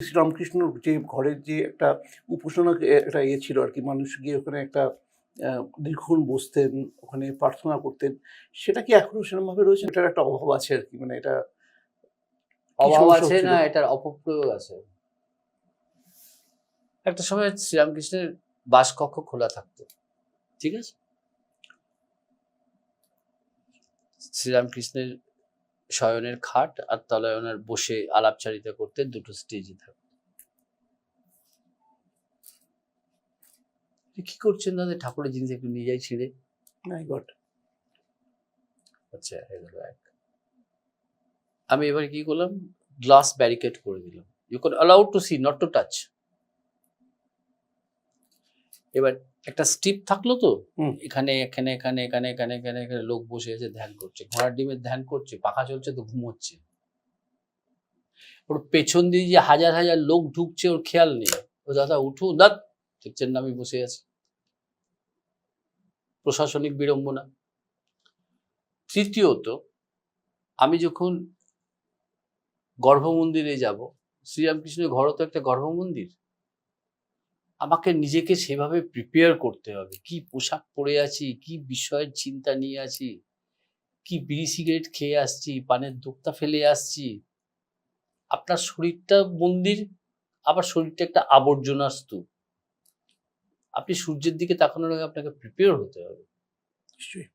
শ্রীরামকৃষ্ণ যে ঘরের যে একটা উপাসনা একটা ইয়ে ছিল আর কি মানুষ গিয়ে ওখানে একটা আহ, দীর্ঘক্ষণ বসতেন ওখানে প্রার্থনা করতেন সেটা কি এখনও সেরকমভাবে রয়েছে? এটার একটা অভাব আছে আর কি মানে এটা অভাব আছে না এটার অপপ্রয়োগ আছে? একটা সময় শ্রীরামকৃষ্ণের বাসকক্ষ খোলা থাকতো ঠিক আছে? শ্রীরামকৃষ্ণের শয়নের খাট আর তলায় ওনার বসে আলাপচারিতা করতে দুটো স্টেজই থাকতো। কি করছেন দাদা? ঠাকুরের জিনিস একটু নিয়ে যাই ছিঁড়ে। My god. আচ্ছা হয়ে গেল এক। আমি এবার কি করলাম? গ্লাস ব্যারিকেড করে দিলাম। You can allowed to see not to touch এবার একটা স্টিপ থাকল তো এখানে এখানে এখানে এখানে এখানে এখানে এখানে লোক বসে আছে ধ্যান করছে। ঘোড়ার ডিমের ধ্যান করছে পাখা চলছে তো ঘুমোচ্ছে। ওর পেছন দিয়ে যে হাজার হাজার লোক ঢুকছে ওর খেয়াল নেই। ও দাদা উঠু না দেখছেন না আমি বসে আছি। প্রশাসনিক বিড়ম্বনা। তৃতীয়ত আমি যখন গর্ভমন্দিরে যাব শ্রীরামকৃষ্ণের ঘরও তো একটা গর্ভমন্দির। আমাকে নিজেকে সেভাবে প্রিপেয়ার করতে হবে। কি পোশাক পরে আছি, কি বিষয়ের চিন্তা নিয়ে আছি, কি বিড়ি সিগারেট খেয়ে আসছি, পানের দোক্তা ফেলে আসছি। আপনার শরীরটা মন্দির, আবার শরীরটা একটা আবর্জনা স্তূপ। আপনি সূর্যের দিকে তাকানোর আগে আপনাকে প্রিপেয়ার হতে হবে। নিশ্চয়ই।